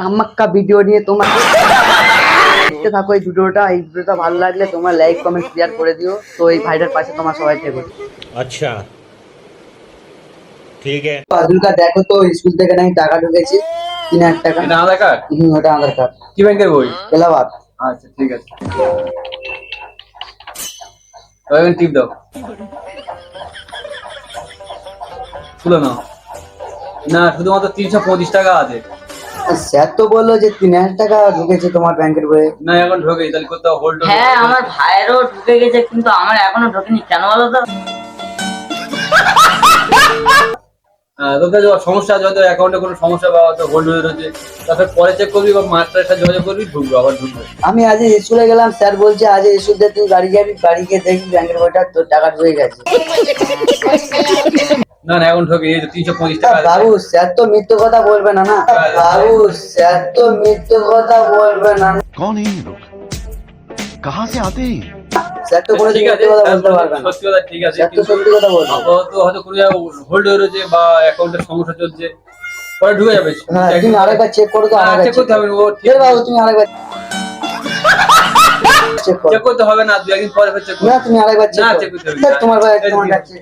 না একটা ভিডিও নিয়ে। ভিডিওটা। ভালো লাগলে তোমার কমেন্ট করে দিও। তো এই পাশে তোমার সবাই স্কুল থেকে আচ্ছা। টাকা আধার কার্ড? আধার কার্ড। কি এলাহাবাদ। আচ্ছা ঠিক আছে। খুলে নাও। না শুধুমাত্র তিনশো পঁচিশ টাকা আছে। স্যার তো বলল যে তিন হাজার টাকা ঢুকেছে তোমার ব্যাংকের বইয়ে। না এখন ঢোকে তাহলে করতে হোল্ড হ্যাঁ আমার ভাইয়েরও ঢুকে গেছে কিন্তু আমার এখনও ঢোকেনি কেন বলো তো? তোদের সমস্যা আছে হয়তো অ্যাকাউন্টে কোনো সমস্যা বা হয়তো হোল্ড হয়ে রয়েছে। তারপরে পরে চেক করবি বা মাস্টার সাথে যোগাযোগ করবি ঢুকবে আবার ঢুকবো। আমি আজ স্কুলে গেলাম স্যার বলছে আজ স্কুলতে তুই গাড়ি যাবি বাড়ি গিয়ে দেখবি ব্যাংকের বইটা তোর টাকা ঢুকে গেছে। না না এখন ঠকে এই তিনশো পঁচিশ টাকা বাবু স্যার তো মিথ্যে কথা বলবে না না? হ্যাঁ, হ্যাঁ। বাবু স্যার তো মিথ্যে কথা বলবে না কোন এই লোক কাহা সে আতে স্যার তো কোনো ঠিক আছে কথা বলতে সত্যি কথা ঠিক আছে স্যার তো সত্যি কথা বলবে আপাতত হয়তো কোনো হোল্ড হয়ে রয়েছে বা অ্যাকাউন্টের সমস্যা চলছে পরে ঢুকে যাবে। হ্যাঁ তুমি আরেকবার চেক করো তো আরেকবার check করতে হবে ও ঠিক বাবু তুমি আরেকবার চেক চেক করতে হবে না দু একদিন পরে চেক না তুমি আরেকবার চেক না, করো। করতে হবে তোমার ভাই তোমার কাছে